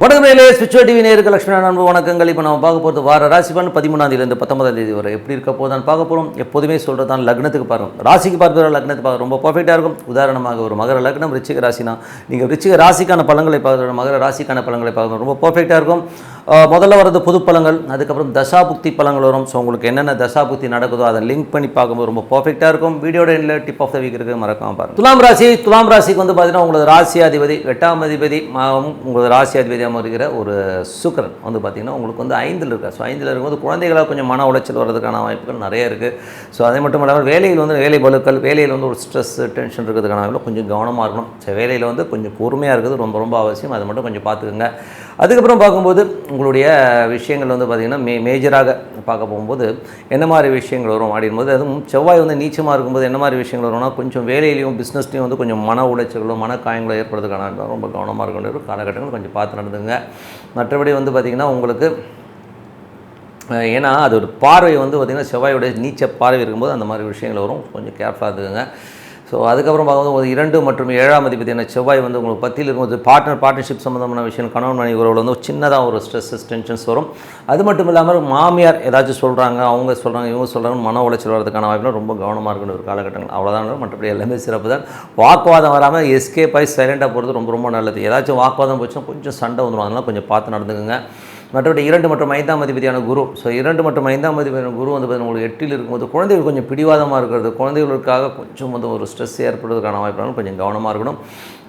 வடகுமையிலே மேலே டிவி நேருக்கு லட்சுமண அன்பு வணக்கங்கள். இப்போ நம்ம பார்க்க போகிறது வார ராசி பலன் பதிமூணாம் பத்தொன்பதாம் தேதி வரை. எப்படி இருக்க போதான் பார்க்க போகிறோம். எப்போதுமே சொல்கிறது தான் லக்னத்துக்கு பாருங்கள் ராசிக்கு பார்க்குற லக்னத்துக்கு பார்க்க ரொம்ப பர்ஃபெக்டாக இருக்கும். உதாரணமாக ஒரு மகர லக்னம் ரிச்சிக ராசினா நீங்கள் ரிச்சிக ராசிக்கான பழங்களை பார்க்குற மகர ராசிக்கான பழங்களை பார்க்கணும் ரொம்ப பர்ஃபெக்டாக இருக்கும். முதல்ல வரது புது பழங்கள் அதுக்கப்புறம் தசாபுக்தி பழங்கள் வரும். ஸோ உங்களுக்கு என்னென்ன தசாபுக்தி நடக்குதோ அதை லிங்க் பண்ணி பார்க்கும்போது ரொம்ப பர்ஃபெக்டாக இருக்கும். வீடியோட எண்டில் டிப் ஆஃப் த வீக் இருக்குது மறக்காம பாருங்க. துலாம் ராசி துலாம் ராசிக்கு வந்து பார்த்தீங்கன்னா உங்களது ராசி அதிபதி எட்டாம் அதிபதி உங்களது உங்களோட ராசி அதிபதியாக இருக்கிற ஒரு சுக்கரன் வந்து பார்த்தீங்கன்னா உங்களுக்கு வந்து ஐந்தில் இருக்கா ஸோ ஐந்தில் இருக்கும்போது குழந்தைகளாக கொஞ்சம் மன உளைச்சல் வர்றதுக்கான வாய்ப்புகள் நிறைய இருக்குது ஸோ அதே மட்டும் இல்லாமல் வேலையில் வந்து வேலை பலுக்கள் வேலையில் வந்து ஒரு ஸ்ட்ரெஸ் டென்ஷன் இருக்கிறதுக்கான கொஞ்சம் கவனமாக இருக்கணும். ஸோ வேலையில் வந்து கொஞ்சம் பொறுமையாக இருக்கிறது ரொம்ப ரொம்ப அவசியம். அதை மட்டும் கொஞ்சம் பார்த்துக்கோங்க. அதுக்கப்புறம் பார்க்கும்போது உங்களுடைய விஷயங்கள் வந்து பார்த்திங்கன்னா மே மேஜராக பார்க்க போகும்போது என்ன மாதிரி விஷயங்கள் வரும் அப்படின்போது அதுவும் செவ்வாய் வந்து நீச்சமாக இருக்கும்போது என்ன மாதிரி விஷயங்கள் வரும்னா கொஞ்சம் வேலையிலையும் பிஸ்னஸ்லையும் வந்து கொஞ்சம் மன உளைச்சல்களும் மன காயங்களோ ஏற்படுறதுக்கான ரொம்ப கவனமாக இருக்க வேண்டிய ஒரு காலகட்டங்கள் கொஞ்சம் பார்த்து நடந்துங்க. மற்றபடி வந்து பார்த்திங்கன்னா உங்களுக்கு ஏன்னா அது ஒரு பார்வை வந்து பார்த்திங்கன்னா செவ்வாயுடைய நீச்ச பார்வை இருக்கும்போது அந்த மாதிரி விஷயங்கள் வரும். கொஞ்சம் கேர்ஃபுல்லாக இருக்குங்க ஸோ அதுக்கப்புறம் பார்க்கும்போது ஒரு இரண்டு மற்றும் ஏழாம் அதிபதியான செவ்வாய் வந்து உங்களுக்கு பத்தியில் இருக்கும்போது பார்ட்னர் பார்ட்னர்ஷிப் சம்மந்தமான விஷயம் கணவன் மனைவி உறவில் வந்து சின்னதாக ஒரு ஸ்ட்ரெஸ்ஸஸ் டென்ஷன்ஸ் வரும். அது மட்டும் இல்லாமல் மாமியார் ஏதாச்சும் சொல்கிறாங்க அவங்க சொல்கிறாங்க இவங்க சொல்கிறாங்க மன உளைச்சல் வரதுக்கான வாய்ப்புலாம் ரொம்ப கவனமாக இருக்கணும் ஒரு காலகட்டங்கள். அவ்வளோதான் மற்றபடி எல்லாமே சிறப்பு தான். வாக்குவாதம் வராமல் எஸ்கேப் ஆகி சைலண்டாக போகிறது ரொம்ப ரொம்ப நல்லது. ஏதாச்சும் வாக்குவாதம் போச்சுன்னா கொஞ்சம் சண்டை வந்துடும் அதனால் கொஞ்சம் பார்த்து நடந்துக்குங்க. மற்றபடி இரண்டு மற்றும் ஐந்தாம் அதிபதியான குரு. ஸோ இரண்டு மற்றும் ஐந்தாம் அதிபதியான குரு வந்து பார்த்தீங்கன்னா உங்களுக்கு எட்டில் இருக்கும்போது குழந்தைகள் கொஞ்சம் பிடிவாதமாக இருக்கிறது. குழந்தைகளுக்காக கொஞ்சம் வந்து ஒரு ஸ்ட்ரெஸ் ஏற்படுவதற்கான வாய்ப்பு கொஞ்சம் கவனமாக இருக்கணும்.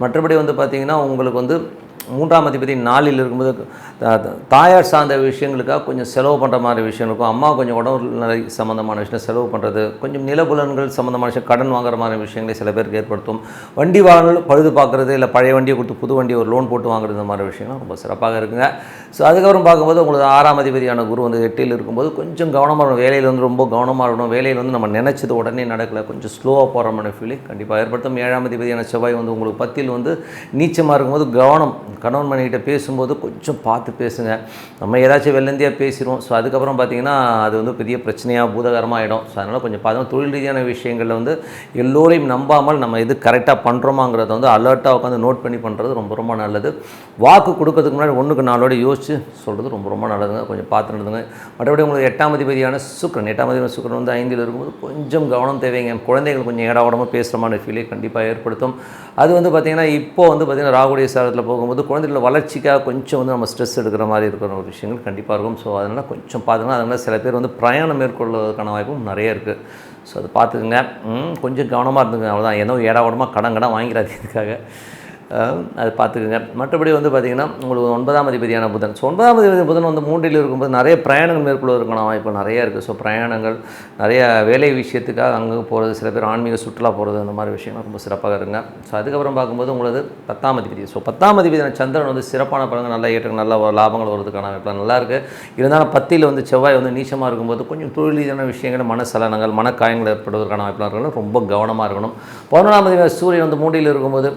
மற்றபடி வந்து பார்த்திங்கன்னா உங்களுக்கு வந்து மூன்றாம் அதிபதி நாளில் இருக்கும்போது த- தாயார் சார்ந்த விஷயங்களுக்காக கொஞ்சம் செலவு பண்ணுற மாதிரி விஷயம் இருக்கும். அம்மா கொஞ்சம் உடம்பு நிலை சம்மந்தமான விஷயம் செலவு பண்ணுறது கொஞ்சம் நிலபுலன்கள் சம்மந்தமான விஷயம் கடன் வாங்குற மாதிரி விஷயங்களை சில பேருக்கு ஏற்படுத்தும். வண்டி வாகனங்கள் பழுது பார்க்குறது இல்லை பழைய வண்டியை கொடுத்து புது வண்டி ஒரு லோன் போட்டு வாங்குறது இந்த மாதிரி விஷயங்கள் ரொம்ப சிறப்பாக இருக்குங்க. ஸோ அதுக்கப்புறம் பார்க்கும்போது உங்களுக்கு ஆறாம் அதிபதியான குரு வந்து எட்டில் இருக்கும்போது கொஞ்சம் கவனமாக இருக்கணும். வேலையில் வந்து ரொம்ப கவனமாக இருக்கணும். வேலையில் வந்து நம்ம நினச்சது உடனே நடக்கலை. கொஞ்சம் ஸ்லோவாக போகிற மாதிரி ஃபீலிங் கண்டிப்பாக ஏற்படுத்தும். ஏழாம் அதிபதியான செவ்வாய் வந்து உங்களுக்கு பத்தில் வந்து நீச்சமாக இருக்கும்போது கவனம் கணவன் மனைவிட்ட பேசும்போது கொஞ்சம் பார்த்து பேசுங்க. நம்ம ஏதாச்சும் வெள்ளந்தியாக பேசிடுவோம் ஸோ அதுக்கப்புறம் பார்த்தீங்கன்னா அது வந்து பெரிய பிரச்சனையாக பூதகரமாக ஆகிடும் ஸோ அதனால் கொஞ்சம் பார்த்தோம் தொழில் ரீதியான விஷயங்களில் வந்து எல்லோரையும் நம்பாமல் நம்ம எது கரெக்டாக பண்ணுறோமாங்கிறத வந்து அலர்ட்டாக உட்காந்து நோட் பண்ணி பண்ணுறது ரொம்ப ரொம்ப நல்லது. வாக்கு கொடுக்கறதுக்கு முன்னாடி ஒன்றுக்கு நாளோட யோசித்து சொல்கிறது ரொம்ப ரொம்ப நல்லதுங்க. கொஞ்சம் பார்த்து நடந்துங்க. மற்றபடி உங்களுக்கு எட்டாம் அதிபதியான சுக்கரன் எட்டாம் அதிபதியான சுக்கரன் வந்து ஐந்தில் இருக்கும்போது கொஞ்சம் கவனம் தேவைங்க. குழந்தைகள் கொஞ்சம் ஏடா உடம்பு பேசுகிறமான ஃபீலை கண்டிப்பாக ஏற்படுத்தும். அது வந்து பார்த்திங்கன்னா இப்போ வந்து பார்த்திங்கன்னா ராகுடைய சாரத்தில் போகும்போது குழந்தைகளோட வளர்ச்சிக்காக கொஞ்சம் வந்து நம்ம ஸ்ட்ரெஸ் எடுக்கிற மாதிரி இருக்கிற ஒரு விஷயங்கள் கண்டிப்பாக இருக்கும். ஸோ அதனால் கொஞ்சம் பார்த்துங்கன்னா அதனால் சில பேர் வந்து பிரயாணம் மேற்கொள்வதற்கான வாய்ப்பும் நிறைய இருக்குது ஸோ அதை பார்த்துக்குங்க. கொஞ்சம் கவனமாக இருந்துங்க. அவ்வளோதான் ஏதோ ஏடா உடம்பா கடன் கடன் வாங்கிடாது இதுக்காக அது பார்த்துக்குங்க. மற்றபடி வந்து பார்த்திங்கன்னா உங்களுக்கு ஒன்பதாம் அதிபதியான புதன். ஸோ ஒன்பதாம் அதிபதி புதன் வந்து மூன்றில் இருக்கும்போது நிறைய பிரயாணங்கள் மேற்கொள்வதற்கான வாய்ப்பு நிறைய இருக்குது ஸோ பிரயாணங்கள் நிறைய வேலை விஷயத்துக்காக அங்கே போகிறது சில பேர் ஆன்மீக சுற்றுலா போகிறது அந்த மாதிரி விஷயங்கள் ரொம்ப சிறப்பாக இருங்க ஸோ அதுக்கப்புறம் பார்க்கும்போது உங்களுக்கு பத்தாம் அதிபதி. ஸோ பத்தாம் அதிபதியான சந்திரன் வந்து சிறப்பான பலங்கள் நல்லா ஏற்றங்கள் நல்ல லாபங்கள் வருவதுக்கான வாய்ப்பு நல்லாயிருக்கு இருந்தாலும் பத்தியில் வந்து செவ்வாய் வந்து நீச்சமாக இருக்கும்போது கொஞ்சம் தொழில் ரீதியான விஷயங்கள் மனசலனங்கள் மனக்காயங்கள் ஏற்படுவதற்கான வாய்ப்புலாம் இருக்கணும் ரொம்ப கவனமாக இருக்கணும். பதினொன்றாம் அதிபதி சூரியன் வந்து மூன்றில் இருக்கும்போது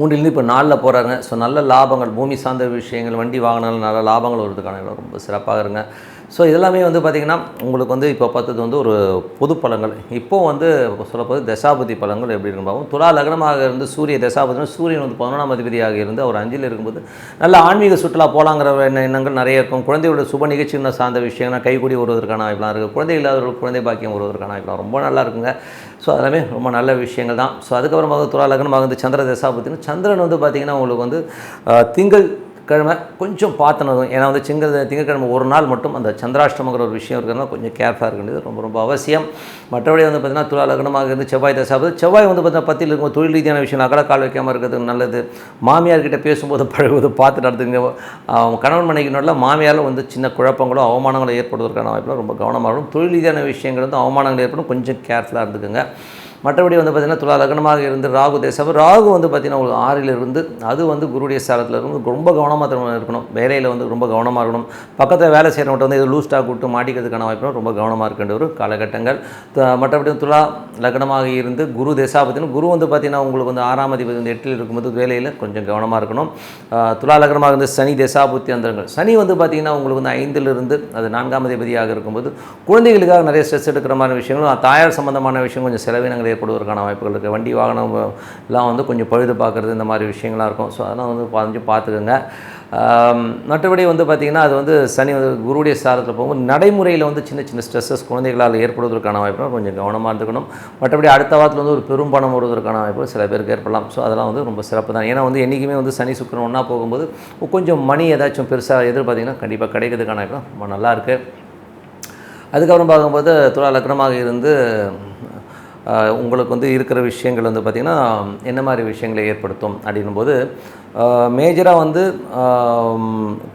மூன்றிலிருந்து இப்போ நாலில் போகிறாங்க ஸோ நல்ல லாபங்கள் பூமி சார்ந்த விஷயங்கள் வண்டி வாகனங்கள் நல்ல லாபங்கள் வருதுக்கான ரொம்ப சிறப்பாக இருங்க. ஸோ இதெல்லாமே வந்து பார்த்திங்கன்னா உங்களுக்கு வந்து இப்போ பார்த்தது வந்து ஒரு பொது பழங்கள். இப்போது வந்து சொல்லப்போது தசாபதி பழங்கள் எப்படி இருக்கும் துலா லக்னமாக இருந்து சூரிய தசாபதி சூரியன் வந்து பதினொன்றாம் அதிபதியாக இருந்து அவர் அஞ்சில் இருக்கும்போது நல்ல ஆன்மீக சுற்றுலா போகலாங்கிற எண்ணங்கள் நிறைய இருக்கும். குழந்தையோட சுப நிகழ்ச்சிகள் சார்ந்த விஷயங்கள் கைகூடி வருவதற்கான வாய்ப்புலாம் இருக்குது குழந்தை இல்லாதவர்கள் குழந்தை பாக்கியம் வருவதற்கான வாய்ப்புலாம் ரொம்ப நல்லா இருக்குங்க. ஸோ அதெல்லாமே ரொம்ப நல்ல விஷயங்கள் தான். ஸோ அதுக்கப்புறம் துலா லக்னமாக வந்து சந்திர தசாபத்தின்னு சந்திரன் வந்து பார்த்திங்கன்னா உங்களுக்கு வந்து திங்கள் கிழமை கொஞ்சம் பார்த்துனதும் ஏன்னா வந்து சிங்க திங்கட்கிழமை ஒரு நாள் மட்டும் அந்த சந்திராஷ்டமங்கிற ஒரு விஷயம் இருக்கிறதுனால கொஞ்சம் கேர்ஃபுல்லாக இருக்க வேண்டியது ரொம்ப ரொம்ப அவசியம். மற்றபடி வந்து பார்த்திங்கன்னா துலா லக்னமாக இருந்து செவ்வாய் தசாபது செவ்வாய் வந்து பார்த்தீங்கன்னா பத்தியில் இருக்கும் தொழில் ரீதியான விஷயம் அகல கால் வைக்காமல் இருக்கிறது நல்லது. மாமியார்கிட்ட பேசும்போது பழகுவது பார்த்து நடத்துங்க அவங்க கணவன் மனைவினோட மாமியாரில் வந்து சின்ன குழப்பங்களோ அவமானங்களோ ஏற்படுவதற்கான வாய்ப்பில் ரொம்ப கவனமாக இருக்கும். தொழில் ரீதியான விஷயங்கள் வந்து அவமானங்கள் ஏற்படும். கொஞ்சம் கேர்ஃபுல்லாக இருந்துக்குங்க. மற்றபடி வந்து பார்த்திங்கன்னா துலா லக்னமாக இருந்து ராகு தேசம் ராகு வந்து பார்த்திங்கன்னா உங்களுக்கு ஆறில் இருந்து அது வந்து குருடைய ஸ்தானத்தில் இருந்து ரொம்ப கவனமாக திரும்ப இருக்கணும். வேலையில் வந்து ரொம்ப கவனமாக இருக்கணும். பக்கத்தில் வேலை செய்கிறவங்க வந்து இது லூஸ்டாக கூட்டு மாட்டிக்கிறதுக்கான வாய்ப்பு ரொம்ப கவனமாக இருக்கின்ற ஒரு காலகட்டங்கள். மற்றபடி துலா லக்னமாக இருந்து குரு தேசாபத்தினும் குரு வந்து பார்த்திங்கன்னா உங்களுக்கு வந்து ஆறாம் அதிபதி வந்து எட்டில் இருக்கும்போது வேலையில் கொஞ்சம் கவனமாக இருக்கணும். துலா லக்னமாக இருந்து சனி தேசாபுத்தி அந்தரங்கள். சனி வந்து பார்த்திங்கன்னா உங்களுக்கு வந்து ஐந்தில் இருந்து அது நான்காம் அதிபதியாக இருக்கும்போது குழந்தைகளுக்காக நிறைய ஸ்ட்ரெஸ் எடுக்கிற மாதிரி விஷயங்களும் தாயார் சம்பந்தமான விஷயம் கொஞ்சம் செலவினங்கள் ஏற்படுவதற்கான வாய்ப்புகள் இருக்குது வண்டி வாகனம் எல்லாம் வந்து கொஞ்சம் பழுது பார்க்குறது இந்த மாதிரி விஷயங்கள்லாம் இருக்கும். ஸோ அதெல்லாம் வந்து கொஞ்சம் பார்த்துக்கோங்க. மற்றபடி வந்து பார்த்திங்கன்னா அது வந்து சனி வந்து குருடைய சாரத்தில் போகும்போது நடைமுறையில் வந்து சின்ன சின்ன ஸ்ட்ரெஸ்ஸஸ் குழந்தைகளால் ஏற்படுவதற்கான வாய்ப்பு கொஞ்சம் கவனமாக இருந்துக்கணும். மற்றபடி அடுத்த வாரத்தில் வந்து ஒரு பெரும் பணம் வருவதற்கான வாய்ப்பு சில பேருக்கு ஏற்படலாம். ஸோ அதெல்லாம் வந்து ரொம்ப சிறப்பு தான். ஏன்னா வந்து என்றைக்குமே வந்து சனி சுக்கிரன் ஒன்றா போகும்போது கொஞ்சம் மணி ஏதாச்சும் பெருசாக எதிர்பார்த்திங்கன்னா கண்டிப்பாக கிடைக்கிறதுக்கான வாய்ப்பு ரொம்ப நல்லா இருக்குது அதுக்கப்புறம் பார்க்கும்போது துலா லக்னமாக இருந்து உங்களுக்கு வந்து இருக்கிற விஷயங்கள் வந்து பார்த்திங்கன்னா என்ன மாதிரி விஷயங்களை ஏற்படுத்தும் அப்படின்னும்போது மேஜராக வந்து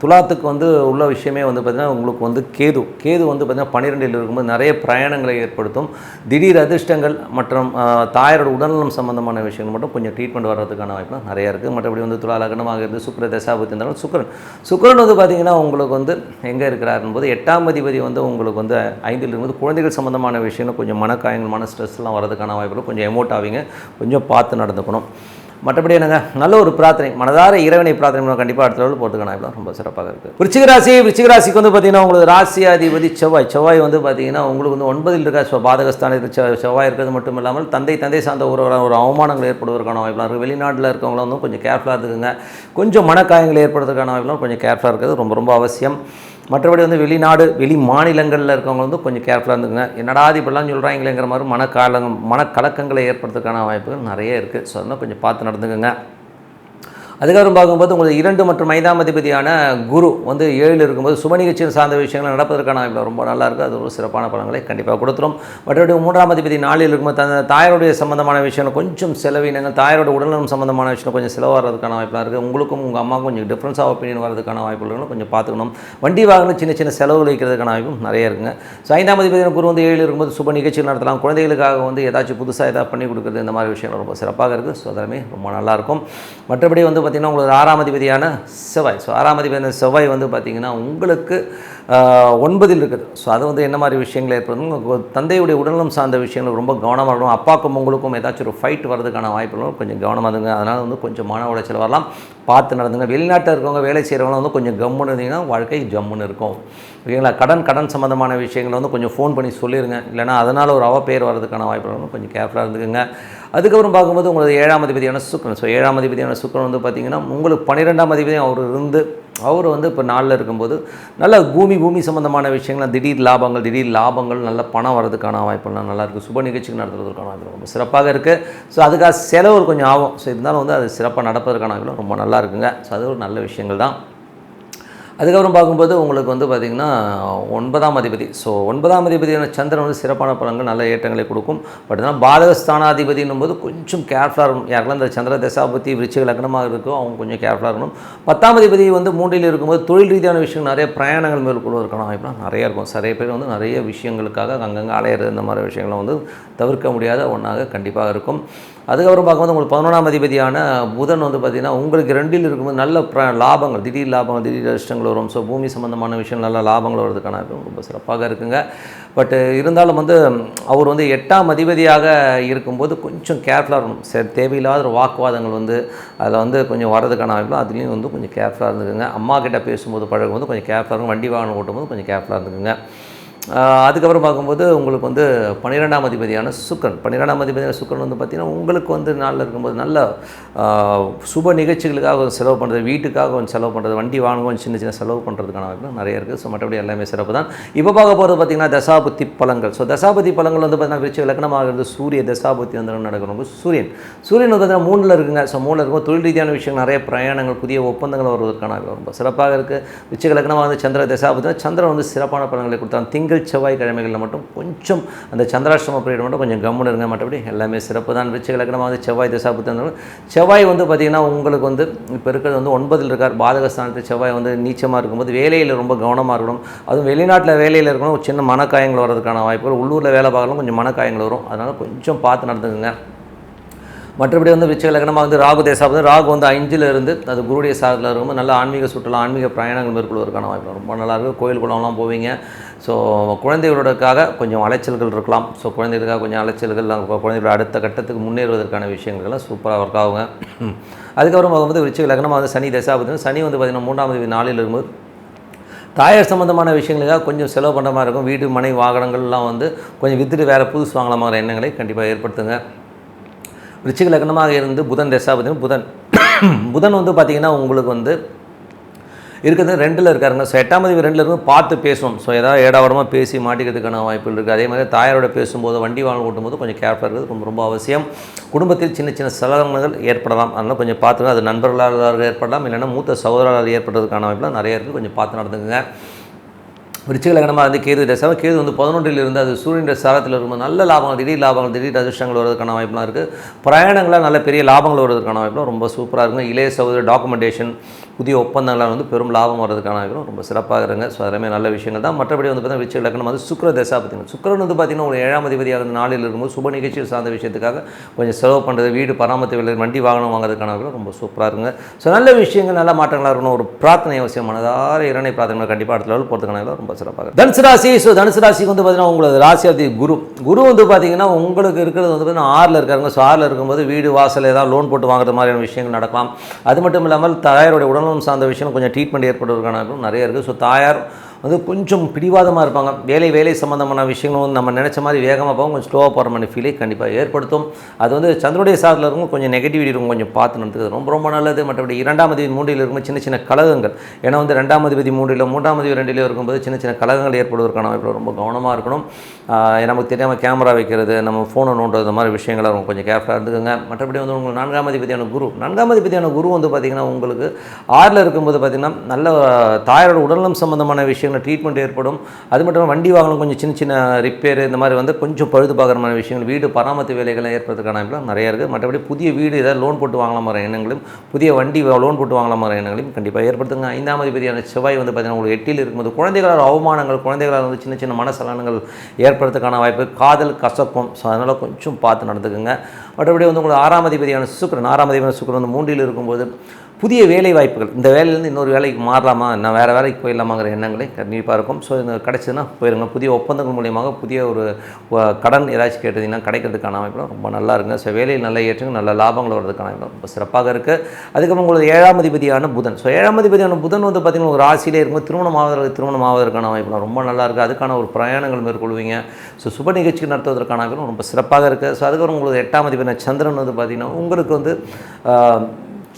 துலாத்துக்கு வந்து உள்ள விஷயமே வந்து பார்த்திங்கன்னா உங்களுக்கு வந்து கேது. கேது வந்து பார்த்திங்கன்னா பன்னிரெண்டில் இருக்கும்போது நிறைய பிரயாணங்களை ஏற்படுத்தும். திடீர் அதிர்ஷ்டங்கள் மற்றும் ஆஹ், தாயாரோட உடல்நலம் சம்பந்தமான விஷயங்கள் மட்டும் கொஞ்சம் ட்ரீட்மெண்ட் வர்றதுக்கான வாய்ப்பு நிறையா இருக்குது மற்றபடி வந்து துலா லக்னமாக இருந்து சுக்கர தசாபத்தி இருந்தாலும் சுக்கரன். சுக்கரன் வந்து பார்த்திங்கன்னா உங்களுக்கு வந்து எங்கே இருக்கிறாருன்னு போது எட்டாம் அதிபதி வந்து உங்களுக்கு வந்து ஐந்தில் இருக்கும்போது குழந்தைகள் சம்மந்தமான விஷயங்கள் கொஞ்சம் மனக்காயங்கள் மன ஸ்ட்ரெஸ்லாம் வரதுக்கான வாய்ப்புகள் கொஞ்சம் எமோட் ஆவீங்க. கொஞ்சம் பார்த்து நடந்துக்கணும். மற்றபடி என்னங்க? நல்ல ஒரு பிரார்த்தனை. மனதார இறைவனை பிரார்த்தனை கண்டிப்பாக அடுத்த லெவலில் போட்டுக்கான வாய்ப்பு ரொம்ப சிறப்பாக இருக்குது விருச்சிகராசி விருச்சிகராசிக்கு வந்து பார்த்தீங்கன்னா உங்களுக்கு ராசியாதிபதி செவ்வாய். செவ்வாய் வந்து பார்த்தீங்கன்னா உங்களுக்கு வந்து ஒன்பதில் இருக்க ஸ்வ- பாதகஸ்தானத்தில் செவ்வாய் இருக்கிறது மட்டும் இல்லாமல் தந்தை தந்தை சார்ந்த ஒரு ஒரு அவமானங்கள் ஏற்படுவதற்கான வாய்ப்புலாம் இருக்குது வெளிநாட்டில் இருக்கவங்களும் வந்து கொஞ்சம் கேர்ஃபுல்லாக இருக்குங்க கொஞ்சம் மனக்காயங்கள் ஏற்படுறதுக்கான வாய்ப்புலாம் கொஞ்சம் கேர்ஃபுல்லாக இருக்கிறது ரொம்ப ரொம்ப அவசியம். மற்றபடி வந்து வெளிநாடு வெளி மாநிலங்களில் இருக்கவங்க வந்து கொஞ்சம் கேர்ஃபுல்லாக இருந்துங்க என்னடா இது இப்படிலாம் சொல்கிறாங்களேங்கிற மாதிரி மனக்கால மனக்கலக்கங்களை ஏற்படுறதுக்கான வாய்ப்புகள் நிறைய இருக்குது ஸோ அதனால் கொஞ்சம் பார்த்து நடந்துக்கங்க. அதுக்கப்புறம் பார்க்கும்போது உங்களுக்கு இரண்டு மற்றும் ஐந்தாம் அதிபதியான குரு வந்து ஏழில் இருக்கும்போது சுப நிகழ்ச்சியில் சார்ந்த விஷயங்கள் நடப்பதற்கான வாய்ப்பு ரொம்ப நல்லா இருக்குது அது ஒரு சிறப்பான பலன்களை கண்டிப்பாக கொடுத்துரும். மற்றபடி மூன்றாம் அதிபதி நாளில் இருக்கும்போது தந்த தாயாருடைய சம்பந்தமான விஷயங்கள் கொஞ்சம் செலவினங்கள் தாயாரோட உடல்நலம் சம்பந்தமான விஷயம் கொஞ்சம் செலவாகிறதுக்கான வாய்ப்பாக இருக்குது உங்களுக்கும் உங்கள் அம்மாவுக்கும் கொஞ்சம் டிஃப்ரென்ஸ் ஆஃப் ஒப்பீனியன் வரதுக்கான வாய்ப்புகளும் கொஞ்சம் பார்த்துக்கணும். வண்டி வாகனம் சின்ன சின்ன செலவுகள் வைக்கிறதுக்கான வாய்ப்பும் நிறைய இருக்குங்க. ஸோ ஐந்தாம் அதிபதியான குரு வந்து ஏழில் இருக்கும்போது சுப நிகழ்ச்சிகள் நடத்தலாம். குழந்தைகளுக்காக வந்து ஏதாச்சும் புதுசாக ஏதாவது பண்ணி கொடுக்குறது இந்த மாதிரி விஷயங்கள் ரொம்ப சிறப்பாக இருக்குது ஸோ அதெல்லாமே ரொம்ப நல்லாயிருக்கும் மற்றபடி வந்து பார்த்திங்கன்னா உங்களுக்கு ஆறாம் அதிபதியான செவ்வாய். ஸோ ஆறாம் அதிபதியான செவ்வாய் வந்து பார்த்திங்கன்னா உங்களுக்கு ஒன்பதில் இருக்குது. ஸோ அது வந்து என்ன மாதிரி விஷயங்கள் ஏற்படுது தந்தையுடைய உடல்நலம் சார்ந்த விஷயங்கள் ரொம்ப கவனமாக இருக்கணும். அப்பாக்கும் உங்களுக்கும் ஏதாச்சும் ஒரு ஃபைட் வரதுக்கான வாய்ப்புகளும் கொஞ்சம் கவனமாக இருங்க அதனால் வந்து கொஞ்சம் மன உளைச்சல் வரலாம். பார்த்து நடந்துங்க. வெளிநாட்டில் இருக்கவங்க வேலை செய்கிறவங்களும் வந்து கொஞ்சம் கம்முன்னு இருந்தீங்கன்னா வாழ்க்கை ஜம்முன்னு இருக்கும். ஓகேங்களா? கடன் கடன் சம்மந்தமான விஷயங்களை வந்து கொஞ்சம் ஃபோன் பண்ணி சொல்லிடுங்க இல்லைனா அதனால் ஒரு அவ பேர் வர்றதுக்கான வாய்ப்புகளும் கொஞ்சம் கேர்ஃபுல்லாக இருந்துக்குங்க. அதுக்கப்புறம் பார்க்கும்போது உங்களுக்கு ஏழாம் அதிபதியான சுக்கரன். ஸோ ஏழாம் அதிபதியான சுக்கரன் வந்து பார்த்திங்கன்னா உங்களுக்கு பன்னிரெண்டாம் அதிபதியும் அவர் இருந்து அவர் வந்து இப்போ நாளில் இருக்கும்போது நல்ல பூமி பூமி சம்மந்தமான விஷயங்கள்லாம் திடீர் லாபங்கள் திடீர் லாபங்கள் நல்ல பணம் வரதுக்கான வாய்ப்புலாம் நல்லா இருக்குது சுப நிகழ்ச்சிகள் நடத்துறதுக்கான வாய்ப்பு ரொம்ப சிறப்பாக இருக்குது ஸோ அதுக்காக செலவு கொஞ்சம் ஆகும். ஸோ இருந்தாலும் வந்து அது சிறப்பாக நடப்பதற்கான வாய்ப்புலாம் ரொம்ப நல்லா இருக்குங்க. ஸோ அது ஒரு நல்ல விஷயங்கள் தான். அதுக்கப்புறம் பார்க்கும்போது உங்களுக்கு வந்து பார்த்திங்கன்னா ஒன்பதாம் அதிபதி. ஸோ ஒன்பதாம் அதிபதியான சந்திரன் வந்து சிறப்பான பலன்கள் நல்ல ஏற்றங்களை கொடுக்கும். பட் ஆனால் பாதகஸ்தானாதிபதினும் போது கொஞ்சம் கேர்ஃபுல்லாக இருக்கணும். யாருக்கெல்லாம் இந்த சந்திர தசாபதி விருச்சிக லக்னமாக இருக்கோ அவங்க கொஞ்சம் கேர்ஃபுல்லாக இருக்கணும். பத்தாம் அதிபதி வந்து மூன்றில் இருக்கும்போது தொழில் ரீதியான விஷயங்கள் நிறைய பிரயாணங்கள் மேற்கொள்ள இருக்கணும் வாய்ப்புலாம் நிறைய இருக்கும். நிறைய பேர் வந்து நிறைய விஷயங்களுக்காக அங்கங்கே அலையிறது இந்த மாதிரி விஷயங்களை வந்து தவிர்க்க முடியாத ஒன்றாக கண்டிப்பாக இருக்கும். அதுக்கப்புறம் பார்க்கும்போது உங்களுக்கு பதினொன்றாம் அதிபதியான புதன் வந்து பார்த்திங்கன்னா உங்களுக்கு ரெண்டில் இருக்கும்போது நல்ல ப்ர லாபங்கள் திடீர் லாபங்கள் திடீர் நஷ்டங்கள் வரும். ஸோ பூமி சம்மந்தமான விஷயம் நல்ல லாபங்கள் வர்றதுக்கான ரொம்ப சிறப்பாக இருக்குங்க. பட் இருந்தாலும் வந்து அவர் வந்து எட்டாம் அதிபதியாக இருக்கும்போது கொஞ்சம் கேர்ஃபுல்லாக இருக்கணும். சரி தேவையில்லாத ஒரு வாக்குவாதங்கள் வந்து அதில் வந்து கொஞ்சம் வர்றதுக்கான வாய்ப்பு அதுலேயும் வந்து கொஞ்சம் கேர்ஃபுல்லாக இருந்துக்குங்க. அம்மா கிட்ட பேசும்போது பழகும்போது கொஞ்சம் கேர்ஃபுல்லாக இருக்கும். வண்டி வாகனம் ஓட்டும்போது கொஞ்சம் கேர்ஃபுல்லாக இருந்துக்குங்க. அதுக்கப்புறம் பார்க்கும்போது உங்களுக்கு வந்து பன்னிரெண்டாம் அதிபதியான சுக்கரன். பன்னிரெண்டாம் அதிபதியான சுக்கரன் வந்து பார்த்திங்கன்னா உங்களுக்கு வந்து நாளில் இருக்கும்போது நல்ல சுப நிகழ்ச்சிகளுக்காக செலவு பண்ணுறது வீட்டுக்காக கொஞ்சம் செலவு பண்ணுறது வண்டி வாங்குவோம் சின்ன சின்ன செலவு பண்ணுறதுக்கான வாய்ப்பு நிறைய இருக்குது. ஸோ மற்றபடி எல்லாமே சிறப்பு தான். இப்போ பார்க்க போகிறது பார்த்திங்கன்னா தசாபுத்தி பழங்கள். ஸோ தசாபதி பழங்கள் வந்து பார்த்திங்கன்னா விருச்சிக லக்னமாக இருந்து சூரிய தசாபுத்தி வந்து நடக்கணும். சூரியன். சூரியன் வந்து பார்த்திங்கன்னா மூணில் இருக்குங்க. ஸோ மூணில் இருக்கும் தொழில் ரீதியான விஷயம் நிறைய பிரயாணங்கள் புதிய ஒப்பந்தங்கள் வருவதற்கான ரொம்ப சிறப்பாக இருக்குது விருச்சிக இலக்கணமாக வந்து சந்திர தசாபுத்தினா சந்திரன் வந்து சிறப்பான பலன்களை கொடுத்தான். திங்கள் திங்கள் செவ்வாய்க்கிழமைகளில் மட்டும் கொஞ்சம் அந்த சந்திராஷ்டம பீரியட் மட்டும் கொஞ்சம் கம்முன்னு இருங்க. மற்றபடி எல்லாமே சிறப்பு தான். விருச்சிக வந்து செவ்வாய் தசாபுத்தி வந்து செவ்வாய் வந்து பார்த்திங்கன்னா உங்களுக்கு வந்து இப்போ இருக்கிறது வந்து ஒன்பதில் இருக்கார். பாதகஸ்தானத்தில் செவ்வாய் வந்து நீச்சமாக இருக்கும்போது வேலையில் ரொம்ப கவனமாக இருக்கணும். அதுவும் வெளிநாட்டில் வேலையில் இருக்கணும். ஒரு சின்ன மனக்காயங்கள் வரதுக்கான வாய்ப்புகள். உள்ளூரில் வேலை பார்க்கலாம் கொஞ்சம் மனக்காயங்கள் வரும். அதனால் கொஞ்சம் பார்த்து நடந்துக்குங்க. மற்றபடி வந்து விச்சக லக்னமாக வந்து ராகு தேசா வந்து ராகு வந்து அஞ்சிலிருந்து அது குருடைய சாரத்தில் ரொம்ப நல்ல ஆன்மீக சுற்றுலா ஆன்மீக பிரயாணங்கள் மேற்கொள்வதற்கான வாய்ப்பு ரொம்ப நல்லா கோயில் குளம்லாம் போவீங்க. ஸோ குழந்தைகளோடக்காக கொஞ்சம் அலைச்சல்கள் இருக்கலாம். ஸோ குழந்தைகளுக்காக கொஞ்சம் அலைச்சல்கள் குழந்தைகளோட அடுத்த கட்டத்துக்கு முன்னேறுவதற்கான விஷயங்கள்லாம் சூப்பராக ஒர்க் ஆகுங்க. அதுக்கப்புறம் வந்து விச்சக லக்னமாக வந்து சனி தசாபதி சனி வந்து பார்த்திங்கன்னா மூன்றாம் நாளில் இருக்கும்போது தாயார் சம்மந்தமான விஷயங்களுக்காக கொஞ்சம் செலவு பண்ணுற மாதிரி இருக்கும். வீடு மனை வாகனங்கள்லாம் வந்து கொஞ்சம் வித்துட்டு வேறு புதுசு வாங்கலாமாங்கிற எண்ணங்களை கண்டிப்பாக ஏற்படுத்துங்க. விருச்சிக லக்னமாக இருந்து புதன் தசாபதி புதன். புதன் வந்து பார்த்திங்கன்னா உங்களுக்கு வந்து இருக்கிறது ரெண்டில் இருக்காருங்க. ஸோ எட்டாம் தேதி ரெண்டில் இருந்து பார்த்து பேசுவோம் ஸோ ஏதாவது ஏடாவடமாக பேசி மாட்டிக்கிறதுக்கான வாய்ப்புகள் இருக்குது அதே மாதிரி தாயாரோட பேசும்போது வண்டி வாகனம் ஓட்டும்போது கொஞ்சம் கேர்ஃபுல்லாக இருக்குது ரொம்ப ரொம்ப அவசியம். குடும்பத்தில் சின்ன சின்ன சலனங்கள் ஏற்படலாம். அதனால் கொஞ்சம் பார்த்துங்க அது நண்பர்களால் ஏற்படலாம். இல்லைன்னா மூத்த சகோதரர்களால் ஏற்படுறதுக்கான வாய்ப்புலாம் நிறைய இருக்குது கொஞ்சம் பார்த்து நடந்துக்குங்க. விருச்சிக லக்னமாக வந்து கேது தசை. கேது வந்து பதினொன்றில் இருந்து அது சூரியன் சாரத்தில் இருக்கும்போது நல்ல லாபங்கள் திடீர் லாபங்கள் திடீர் அதிர்ஷ்டங்கள் வருவதற்கான வாய்ப்புலாம் இருக்குது பிரயாணங்களாக நல்ல பெரிய லாபங்கள் வருவதற்கான வாய்ப்புலாம் ரொம்ப சூப்பராக இருக்கும் இளைய சகோதர டாக்குமெண்டேஷன் புதிய ஒப்பந்தங்களால் வந்து பெரும் லாபம் வர்றதுக்கான ரொம்ப சிறப்பாக இருங்க ஸோ அதெல்லாமே நல்ல விஷயங்கள் தான். மற்றபடி வந்து பார்த்தீங்கன்னா விருச்சிக இலக்கணம் வந்து சுக்கர தசா பார்த்தீங்கன்னா சுக்கரன் வந்து பார்த்தீங்கன்னா ஒரு ஏழாம் அதிபதியாக இருந்த நாளில் இருக்கும்போது சுப நிகழ்ச்சியில் சார்ந்த விஷயத்துக்காக கொஞ்சம் செலவு பண்ணுறது வீடு பராமரித்து விலை வண்டி வாகனம் வாங்குறதுக்கான ரொம்ப சூப்பராக இருங்க ஸோ நல்ல விஷயங்கள் நல்ல மாற்றங்களாக இருக்கணும். ஒரு பிரார்த்தனை அவசியம். மனதார இரணை பிரார்த்தனை கண்டிப்பாக அடுத்த லெவல் போகிறதுக்கான ரொம்ப சிறப்பாக தனுசு ராசி. ஸோ தனுசு ராசிக்கு வந்து பார்த்தீங்கன்னா உங்களது ராசியாதி குரு. குரு வந்து பார்த்தீங்கன்னா உங்களுக்கு இருக்கிறது வந்து பார்த்தீங்கன்னா ஆறில் இருக்காங்க ஸோ ஆறில் இருக்கும்போது வீடு வாசல் ஏதாவது லோன் போட்டு வாங்குற மாதிரியான விஷயங்கள் நடக்கலாம். அது மட்டும் இல்லாமல் தாயாருடைய உடல்நலம் சார்ந்த விஷயம் கொஞ்சம் ட்ரீட்மெண்ட் ஏற்படுவதற்கான நிறைய இருக்குது. ஸோ தாயார் வந்து கொஞ்சம் பிடிவாதமாக இருப்பாங்க. வேலை வேலை சம்மந்தமான விஷயங்களும் நம்ம நினச்ச மாதிரி வேகமாக போகும். கொஞ்சம் ஸ்லோவாக போகிற மாதிரி ஃபீலை கண்டிப்பாக ஏற்படுத்தும். அது வந்து சந்திரனுடைய சாதத்தில் இருக்கும். கொஞ்சம் நெகட்டிவிட்டி இருக்கும். கொஞ்சம் பார்த்து நடத்துக்கிறது ரொம்ப ரொம்ப நல்லது. மற்றபடி இரண்டாம் அதிபதி மூன்றில் இருக்கும் சின்ன சின்ன கழகங்கள் ஏன்னா வந்து ரெண்டாம் அதிபதி மூன்றில் மூன்றாம் அதிபதி ரெண்டிலே இருக்கும்போது சின்ன சின்ன கழகங்கள் ஏற்படுவதற்கான வாய்ப்பு ரொம்ப கவனமாக இருக்கணும். நமக்கு தெரியாமல் கேமரா வைக்கிறது நம்ம ஃபோனை நோண்டுறது மாதிரி விஷயங்களாக இருக்கும். கொஞ்சம் கேர்ஃபுல்லாக இருந்துக்கோங்க. மற்றபடி வந்து உங்களுக்கு நான்காம் அதிபதியான குரு. நான்காம் அதிபதியான குரு வந்து பார்த்திங்கன்னா உங்களுக்கு ஆறில் இருக்கும்போது பார்த்திங்கன்னா நல்ல தாயாரோட உடல்நலம் சம்மந்தமான விஷயங்கள் ட்ரீட்மெண்ட் ஏற்படும். அது மட்டும் இல்லாமல் வண்டி வாகனம் கொஞ்சம் சின்ன சின்ன ரிப்பேர் இந்த மாதிரி வந்து கொஞ்சம் பழுது பார்க்குறமான விஷயங்கள் வீடு பராமரித்து வேலைகள் ஏற்படுறதுக்கான வாய்ப்புலாம் நிறையா இருக்குது மற்றபடி புதிய வீடு ஏதாவது லோன் போட்டு வாங்கலாம் வர எண்ணங்களும் புதிய வண்டி லோன் போட்டு வாங்கலாம் வர எண்ணங்களையும் கண்டிப்பாக ஏற்படுத்துங்க. ஐந்தாம் அதிபதியான செவ்வாய் வந்து பார்த்திங்கன்னா உங்களுக்கு எட்டில் இருக்கும்போது குழந்தைகளால் அவமானங்கள் குழந்தைகளால் வந்து சின்ன சின்ன மனசலனங்கள் ஏற்படுறதுக்கான வாய்ப்பு காதல் கசக்கும் ஸோ அதனால் கொஞ்சம் பார்த்து நடந்துக்குங்க. மற்றபடி வந்து உங்களுக்கு ஆறாம் அதிபதியான சுக்கரன் ஆறாம் அதிபதியான சுக்கரன் வந்து மூன்றில் இருக்கும்போது புதிய வேலை வாய்ப்புகள் இந்த வேலையிலேருந்து இன்னொரு வேலைக்கு மாறலாமா? நான் வேறு வேலைக்கு போயிடலாமாங்கிற எண்ணங்களே கண்டிப்பாக இருக்கும். ஸோ இந்த கிடச்சதுன்னா போயிருங்க. புதிய ஒப்பந்தங்கள் மூலியமாக புதிய ஒரு கடன் ஏதாச்சும் கேட்டதுன்னா கிடைக்கிறதுக்கான வாய்ப்புலாம் ரொம்ப நல்லா இருக்குங்க. ஸோ வேலையில் நல்ல ஏற்றுங்க நல்ல லாபங்கள் வர்றதுக்கான அமைப்பு ரொம்ப சிறப்பாக இருக்குது அதுக்கப்புறம் உங்களுக்கு ஏழாம் அதிபதியான புதன். ஸோ ஏழாம் அதிபதியான புதன் வந்து பார்த்திங்கன்னா ஒரு ராசியிலே இருக்கும்போது திருமணம் ஆவதற்கு திருமணம் ஆவதற்கான வாய்ப்புலாம் ரொம்ப நல்லா இருக்குது அதுக்கான ஒரு பிரயாணங்கள் மேற்கொள்வீங்க. ஸோ சுப நிகழ்ச்சி நடத்துவதற்கான வாய்ப்புலாம் ரொம்ப சிறப்பாக இருக்குது ஸோ அதுக்கப்புறம் உங்களுக்கு எட்டாம் அதிபதியான சந்திரன் வந்து பார்த்திங்கன்னா உங்களுக்கு வந்து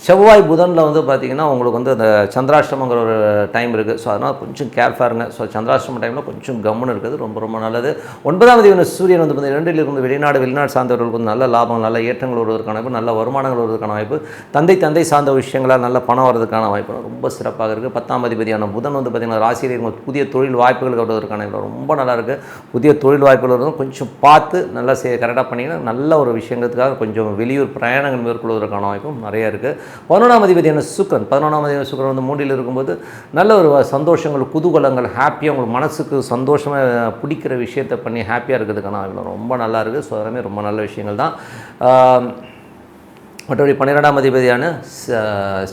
செவ்வாய் புதனில் வந்து பார்த்திங்கன்னா உங்களுக்கு வந்து அந்த சந்திராஷ்டமங்கிற ஒரு டைம் இருக்குது ஸோ அதனால் கொஞ்சம் கேர்ஃபாக இருங்க ஸோ சந்திராஷ்டம டைமில் கொஞ்சம் கம்முன்னு இருக்குது. ரொம்ப ரொம்ப நல்லது. ஒன்பதாம் தேதி வந்து சூரியன் வந்து பார்த்தீங்கன்னா ரெண்டில் இருந்து வெளிநாடு வெளிநாடு சார்ந்தவர்களுக்கு வந்து நல்ல லாபம் நல்ல ஏற்றங்கள் வருவதற்கான வாய்ப்பு நல்ல வருமானங்கள் வருவதற்கான வாய்ப்பு. தந்தை தந்தை சார்ந்த விஷயங்களால் நல்ல பணம் வரதுக்கான வாய்ப்பு ரொம்ப சிறப்பாக இருக்குது பத்தாம் அதிபதியான புதன் வந்து பார்த்திங்கன்னா ராசியில் இருக்கும் புதிய தொழில் வாய்ப்புகள் வருவதற்கான ரொம்ப நல்லா இருக்குது புதிய தொழில் வாய்ப்புகள் வருவதும் கொஞ்சம் பார்த்து நல்லா செய்ய கரெக்டாக பண்ணிங்கன்னா நல்ல ஒரு விஷயங்கிறதுக்காக கொஞ்சம் வெளியூர் பிரயாணங்கள் மேற்கொள்வதற்கான வாய்ப்பும் நிறைய இருக்குது பதினொன்றாம் அதிபதியான சுக்கரன். பதினொன்றாம் அதிபதியான சுக்கரன் வந்து மூன்றில் இருக்கும்போது நல்ல ஒரு சந்தோஷங்கள் குதூகலங்கள் ஹாப்பியாக உங்களுக்கு மனசுக்கு சந்தோஷமாக பிடிக்கிற விஷயத்தை பண்ணி ஹாப்பியாக இருக்கிறதுக்கான வாய்ப்பு ரொம்ப நல்லா இருக்குது ஸோ அதெல்லாமே ரொம்ப நல்ல விஷயங்கள் தான். மற்றபடி பன்னிரெண்டாம் அதிபதியான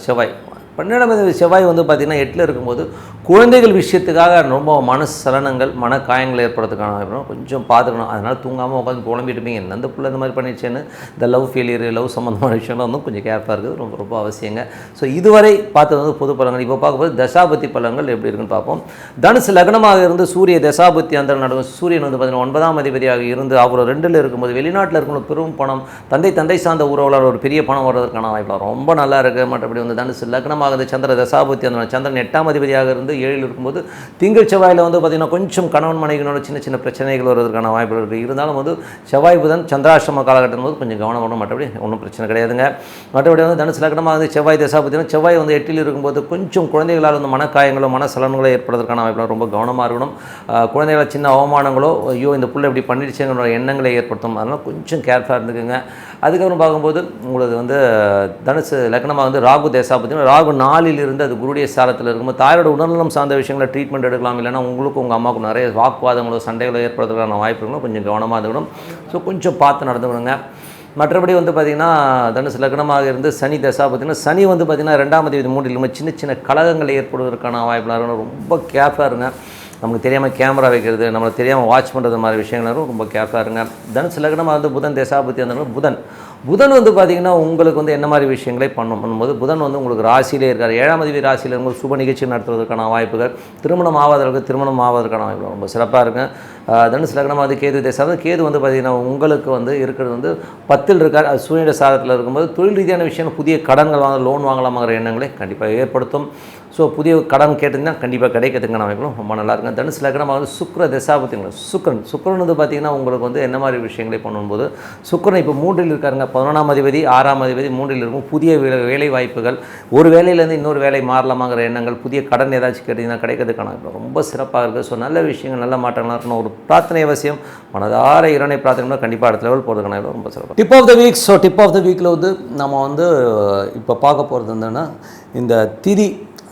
செவ்வாய். பன்னெண்டாம் தேதி செவ்வாய் வந்து பார்த்திங்கன்னா எட்டில் இருக்கும்போது குழந்தைகள் விஷயத்துக்காக ரொம்ப மன சலனங்கள் மன காயங்கள் ஏற்படுறதுக்கான வாய்ப்பு கொஞ்சம் பார்த்துக்கணும். அதனால் தூங்காமல் உட்காந்து புலம்பிட்டு எந்தெந்த பிள்ளை இந்த இந்த மாதிரி பண்ணிடுச்சேன்னு இந்த லவ் ஃபெயிலியர் லவ் சம்மந்தமான விஷயம்லாம் வந்து கொஞ்சம் கேர்ஃபாக இருக்குது ரொம்ப ரொம்ப அவசியங்க. ஸோ இதுவரை பார்த்தது வந்து பொது பழங்கள் இப்போ பார்க்கும்போது தசாபதி பழங்கள் எப்படி இருக்குன்னு பார்ப்போம். தனுசு லக்னமாக இருந்து சூரிய தசாபத்தி அந்த நடக்கும். சூரியன் வந்து பார்த்தீங்கன்னா ஒன்பதாம் அதிபதியாக இருந்து அவர் ரெண்டில் இருக்கும்போது வெளிநாட்டில் இருக்கணும் பெரும் பணம் தந்தை தந்தை சார்ந்த உறவுகளால் ஒரு பெரிய பணம் வர்றதுக்கான வாய்ப்பு ரொம்ப நல்லா இருக்குது மற்றபடி வந்து தனுசு லக்னமாக இருந்து சந்திர தசாபத்தி அந்த சந்திரன் எட்டாம் அதிபதியாக இருந்து ஏழில் இருக்கும்போது திங்கள் செவ்வாயில் வந்து பார்த்திங்கன்னா கொஞ்சம் கணவன் மனைவினோட சின்ன சின்ன பிரச்சனைகள் வருவதற்கான வாய்ப்பு இருக்குது இருந்தாலும் வந்து செவ்வாய் புதன் சந்திராசிரம காலகட்டம் போது கொஞ்சம் கவனம் பண்ணணும் மற்றபடி ஒன்றும் பிரச்சனை கிடையாதுங்க. மற்றபடி வந்து தனுசு லக்னமாக வந்து செவ்வாய் தசாபுத்தினா செவ்வாய் வந்து எட்டில் இருக்கும்போது கொஞ்சம் குழந்தைகளால் வந்து மனக்காயங்களோ மனசலன்களோ ஏற்படுவதற்கான ஏற்படுறதுக்கான ரொம்ப கவனமாக இருக்கணும். குழந்தைகளை சின்ன அவமானங்களோ ஐயோ இந்த புள்ள இப்படி பண்ணிடுச்சுங்கிற எண்ணங்களை ஏற்படுத்தும். அதனால் கொஞ்சம் கேர்ஃபுல்லாக இருந்துக்குங்க. அதுக்கப்புறம் பார்க்கும்போது உங்களுக்கு வந்து தனுசு லக்னமாக வந்து ராகு தேசா பார்த்தீங்கன்னா ராகு நாளில் இருந்து அது குருடைய சாரத்தில் இருக்கும்போது தாயோட உடல்நலம் சார்ந்த விஷயங்களை ட்ரீட்மெண்ட் எடுக்கலாம் இல்லைனா உங்களுக்கும் உங்கள் அம்மாவுக்கு நிறைய வாக்குவாதங்களோ சண்டைகளோ ஏற்படுறதுக்கான வாய்ப்புகளும் கொஞ்சம் கவனமாக இருந்துக்கணும். ஸோ கொஞ்சம் பார்த்து நடந்துக்கணுங்க. மற்றபடி வந்து பார்த்திங்கன்னா தனுசு லக்னமாக இருந்து சனி தசா பார்த்திங்கன்னா சனி வந்து பார்த்திங்கன்னா ரெண்டாம் தேதி மூன்றில் சின்ன சின்ன கழகங்கள் ஏற்படுவதற்கான வாய்ப்புலாம் இருக்கணும். ரொம்ப கேர்ஃபாக இருங்க. நமக்கு தெரியாமல் கேமரா வைக்கிறது நம்மளுக்கு தெரியாமல் வாட்ச் பண்ணுறது மாதிரி விஷயங்களும் ரொம்ப கேர்ஃபுல்லாக இருங்க. தனுசு லக்னமாக வந்து புதன் தேசாபத்தி இருந்தாலும் புதன். புதன் வந்து பார்த்திங்கன்னா உங்களுக்கு வந்து என்ன மாதிரி விஷயங்களை பண்ணும்? பண்ணும்போது புதன் வந்து உங்களுக்கு ராசியிலே இருக்கார். ஏழாம் அதிபதி ராசியில் இருக்கும்போது சுப நிகழ்ச்சி நடத்துவதற்கான வாய்ப்புகள் திருமணம் ஆவதற்கு திருமணம் ஆவதற்கான வாய்ப்புகள் ரொம்ப சிறப்பாக இருக்கும் தனுசு லக்னமாக வந்து கேது தேசம் கேது வந்து பார்த்திங்கன்னா உங்களுக்கு வந்து இருக்கிறது வந்து பத்தில் இருக்கார். அது சூரியன சாதத்தில் இருக்கும்போது தொழில் ரீதியான விஷயம் புதிய கடன்கள் வாங்க லோன் வாங்கலாமாங்கிற எண்ணங்களை கண்டிப்பாக ஏற்படுத்தும். ஸோ புதிய கடன் கேட்டிங்கன்னா கண்டிப்பாக கிடைக்கிறதுக்கான வாய்ப்புகளும் ரொம்ப நல்லா இருக்கும். தனுசு லக்னமாக வந்து சுக்ர தசாபத்திங்களா சுக்ரன் சுக்கரன். வந்து பார்த்திங்கன்னா உங்களுக்கு வந்து என்ன மாதிரி விஷயங்களை பண்ணும்போது சுக்ரன் இப்போ மூன்றில் இருக்காருங்க. பதினொன்றாம் அதிபதி ஆறாம் அதிபதி மூன்றில் இருக்கும். புதிய வேலை வாய்ப்புகள் ஒரு வேலையிலேருந்து இன்னொரு வேலை மாறலாமாங்கிற எண்ணங்கள் புதிய கடன் ஏதாச்சும் கேட்டிங்கன்னா கிடைக்கிறதுக்கான ரொம்ப சிறப்பாக இருக்குது ஸோ நல்ல விஷயங்கள் நல்ல மாற்றங்களாக இருக்கணும். ஒரு பிரார்த்தனை அவசியம். மனதார இரணை பிரார்த்தனை கண்டிப்பாக அடுத்த லெவல் போகிறதுக்கான ரொம்ப சிறப்பாக tip of the week so tip of the வீக்கில் வந்து நம்ம வந்து இப்போ பார்க்க போகிறது என்னென்னா இந்த திதி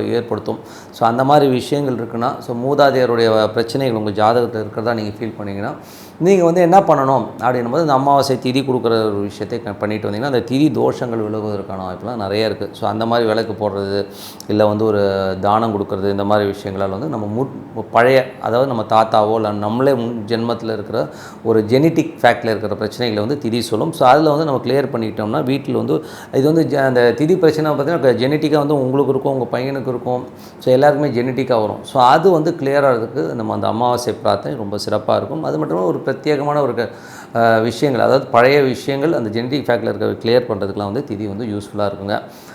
ஏற்படுத்தும். ஸோ அந்த மாதிரி விஷயங்கள் இருக்குன்னா ஸோ மூதாதையருடைய பிரச்சனைகள் உங்கள் ஜாதகத்தில் இருக்கிறதா நீங்கள் ஃபீல் பண்ணிங்கன்னா நீங்கள் வந்து என்ன பண்ணணும் அப்படின்னும் போது இந்த அமாவாசை திதி கொடுக்குற ஒரு விஷயத்தை க- பண்ணிட்டு வந்தீங்கன்னா அந்த திதி தோஷங்கள் விலகுவதற்கான வாய்ப்புலாம் நிறைய இருக்குது ஸோ அந்த மாதிரி விளக்கு போடுறது இல்லை வந்து ஒரு தானம் கொடுக்கறது இந்த மாதிரி விஷயங்களால் வந்து நம்ம முட் பழைய அதாவது நம்ம தாத்தாவோ இல்லை நம்மளே முன் ஜென்மத்தில் இருக்கிற ஒரு ஜெனட்டிக் ஃபேக்டில் இருக்கிற பிரச்சனைகளை வந்து திதி சொல்லும். ஸோ அதில் வந்து நம்ம கிளியர் பண்ணிட்டோம்னா வீட்டில் வந்து இது வந்து ஜ- அந்த திதி பிரச்சனை பார்த்தீங்கன்னா ஜெனட்டிக்காக வந்து உங்களுக்கு இருக்கும் உங்கள் பையனுக்கு இருக்கும். ஸோ எல்லாருக்குமே ஜெனட்டிக்காக வரும். ஸோ அது வந்து கிளியர் ஆகிறதுக்கு நம்ம அந்த அமாவாசை பிரார்த்தனை ரொம்ப சிறப்பாக இருக்கும். அது மட்டும் இல்லாமல் ஒரு பிரத்யேகமான ஒரு விஷயங்கள் அதாவது பழைய விஷயங்கள் அந்த ஜெனடிக் ஃபேக்டில் இருக்க கிளியர் பண்ணுறதுக்குலாம் வந்து திதி வந்து யூஸ்ஃபுல்லாக இருக்குங்க.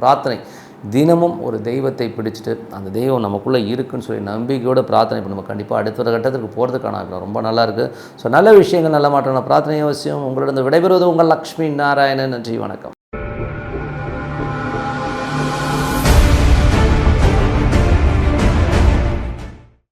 பிரார்த்தனை. தினமும் ஒரு தெய்வத்தை பிடிச்சிட்டு அந்த தெய்வம் நமக்குள்ளே இருக்குன்னு சொல்லி நம்பிக்கையோட பிரார்த்தனை இப்போ நம்ம கண்டிப்பாக அடுத்த கட்டத்துக்கு போகிறதுக்கான ஆகலாம். ரொம்ப நல்லாயிருக்கு ஸோ நல்ல விஷயங்கள் நல்ல மாற்றம் பிரார்த்தனை அவசியம். உங்களிடம் விடைபெறுவது உங்கள் லக்ஷ்மி நாராயணன். நன்றி வணக்கம்.